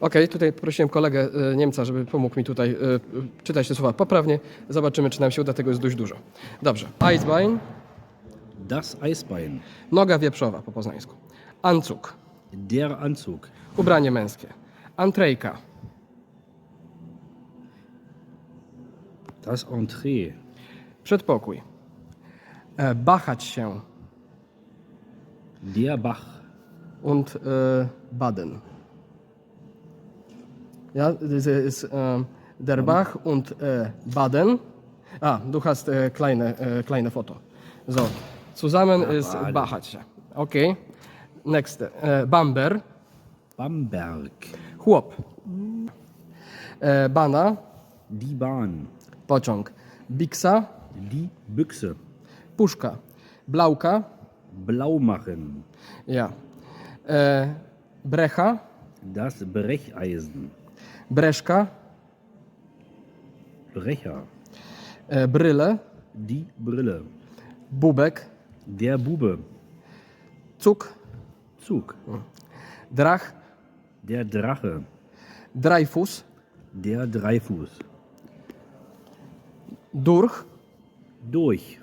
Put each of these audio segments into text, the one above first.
Okej, tutaj prosiłem kolegę e, Niemca, żeby pomógł mi tutaj e, czytać te słowa poprawnie. Zobaczymy, czy nam się uda, tego jest dość dużo. Dobrze. Eisbein, Das Eisbein. noga wieprzowa po poznańsku. Anzug, Der Anzug. ubranie męskie. Antrejka, Das Entree. przedpokój. E, Bachać się Der Bach. und e, baden. Ja, das ist e, der Bach und e, baden. Ah, du hast e, kleine, e, kleine Foto. So, zusammen ist baden. bachać się. Okay. Next. E, Bamber, Bamberg. chłop. E, Bana, Die Bahn. pociąg. Biksa, Die Büchse. puszka. Blauka, Blau machen. ja. Brecha, Das Brecheisen. Breszka, Brecher. e, bryle, Die Brille. bubek, Der Bube. cuk, Zug. drach, Der Drache. dreyfus, Der Dreifuß. durch, Durch.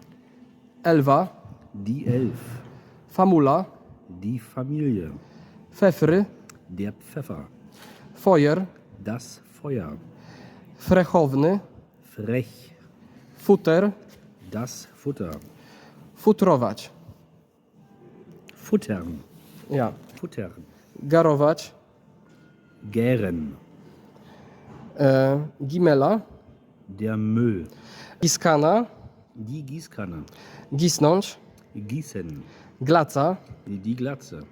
elwa, Die Elf. famula, Die Familie. fefry, Der Pfeffer. fojer, Das Feuer. frechowny, Frech. futer, Das Futter. futrować, Futtern. ja. Futtern. garować, Gären. e, gimela, Der Müll. iskana, Die Gießkanne. gisnąć, Gießen. glaca, Die Glatze.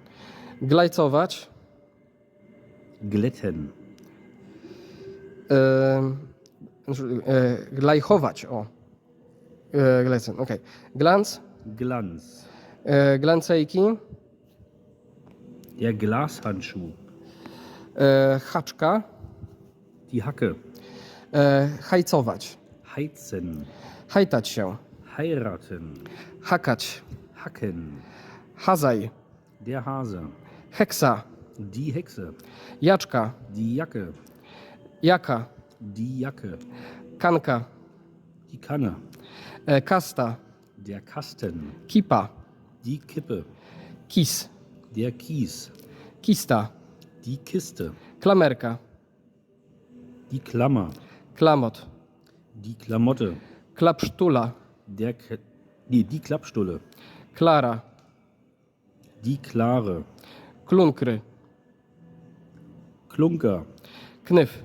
glajcować, Glätten. E, e, glajchować, o. E, glecen, okej. Glanz, Glanz. e, glancejki, Der Glashandschuh. haczka, Die Hacke. hajcować, Heizen. hajtać się, Heiraten. hakać, Hacken. hazaj, Der Hase. heksa, Die Hexe. jaczka, Die Jacke. Jaka, Die Jacke. kanka, Die Kanne. e, kasta, Der Kasten. kipa, Die Kippe. kis, Der Kies. kista, Die Kiste. klamerka, Die Klammer. klamot, Die Klamotte. klapsztula, Der K nee, die Klappstulle. klara, Die Klare. klunkry, Klunker. knyf,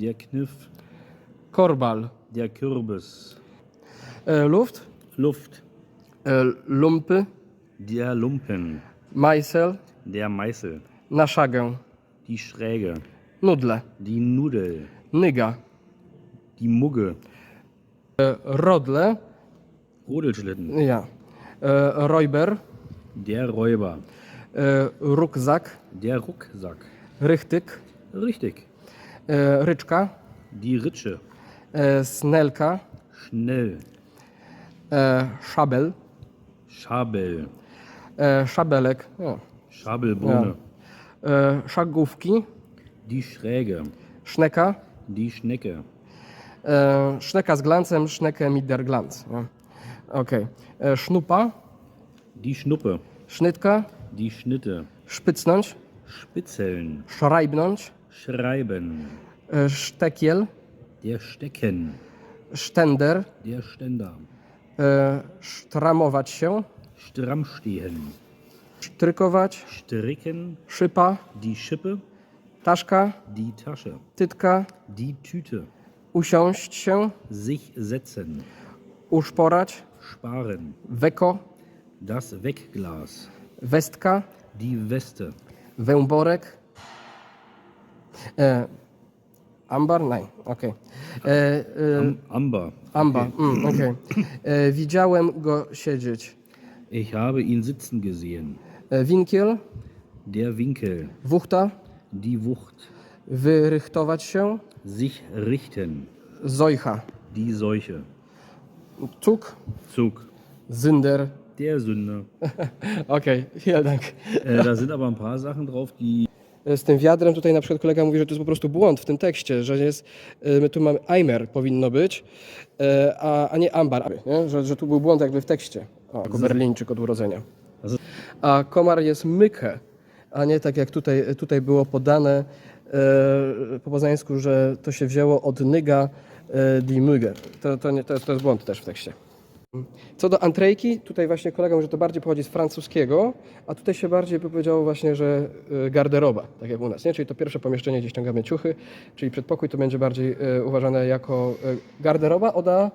Der Kniff. korbal, Der Kürbis. e, luft, Luft. e, lumpy, Der Lumpen. majsel, Der Meißel. na szagę, Die Schräge. nudle, Die Nudel. nyga, Die Mugge. e, rodle, Rodelschlitten. ja, e, rojber, Der Räuber. e, rukzak, Der Rucksack. rychtyk, Richtig. E, ryczka, Die Ritsche. e, snelka, Schnell. e, szabel, Schabel. e, szabelek, o, Schabelbohne. e, szagówki, Die Schräge. szneka, Die Schnecke. e, szneka z glancem, sznekę mit der Glanz. nie? Okej. E, Sznupa, Die Schnuppe. sznytka, Die Schnitte. szpycnąć, Spitzeln. szrajbnąć, Schreiben. e, sztekiel, Der Stecken. sztender, Der Ständer. e, sztramować się, Stramm stehen. sztrykować, Stricken. szypa, Die Schippe. taszka, Die Tasche. tytka, Die Tüte. usiąść się, Sich setzen. uszporać, Sparen. weko, Das Wegglas. westka, Die Weste. węborek, e, ambar, nein, okej. E, e, Am Amber. Amba, mm, okej. E, Widziałem go siedzieć. Ich habe ihn sitzen gesehen. Winkiel, Der Winkel. wuchta, Die Wucht. wyrychtować się, Sich richten. zojcha, Die Seuche. cuk, Zug. zynder. Der Sünder. Okej, vielen Dank. äh, da sind aber ein paar Sachen drauf, die z tym wiadrem. Tutaj na przykład kolega mówi, że to jest po prostu błąd w tym tekście, że jest, e, my tu mamy Eimer powinno być, e, a, a nie Ambar, nie? Że, że tu był błąd jakby w tekście. O, jako Berlińczyk od urodzenia. A komar jest mykę, a nie tak jak tutaj, tutaj było podane e, po poznańsku, że to się wzięło od nyga e, die Müge. To, to, nie, to, jest, to jest błąd też w tekście. Co do antrejki, tutaj właśnie kolega mówi, że to bardziej pochodzi z francuskiego, a tutaj się bardziej by powiedziało właśnie, że e, garderoba, tak jak u nas, nie? Czyli to pierwsze pomieszczenie, gdzie ściągamy ciuchy, czyli przedpokój to będzie bardziej e, uważane jako e, garderoba, oda...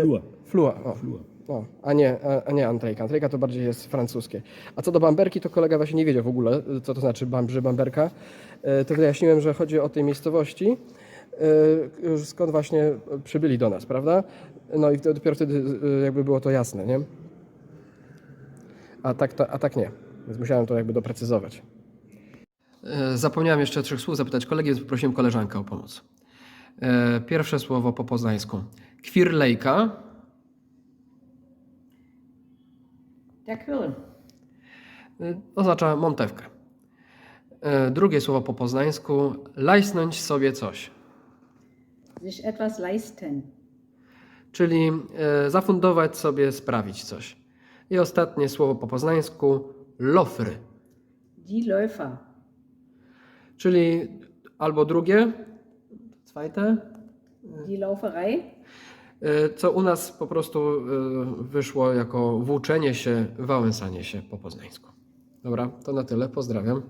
Flur. Flua, o. Flur. O, a nie, a, a nie antrejka. Antrejka to bardziej jest francuskie. A co do bamberki, to kolega właśnie nie wiedział w ogóle, co to znaczy bambrzy bamberka. To wyjaśniłem, że chodzi o tej miejscowości, skąd właśnie przybyli do nas, prawda? No i dopiero wtedy e, jakby było to jasne, nie? A tak, a tak nie. Więc musiałem to jakby doprecyzować. E, Zapomniałem jeszcze trzech słów zapytać kolegi, więc poprosiłem koleżankę o pomoc. E, Pierwsze słowo po poznańsku. Kwirlejka. Y, oznacza montewkę. Y, Drugie słowo po poznańsku lajsnąć sobie coś, Sich etwas leisten. czyli y, zafundować sobie, sprawić coś. I ostatnie słowo po poznańsku lofry, Die Läufer. czyli albo drugie, zweite, Die Lauferei. y, co u nas po prostu y, wyszło jako włóczenie się, wałęsanie się po poznańsku. Dobra, to na tyle, pozdrawiam.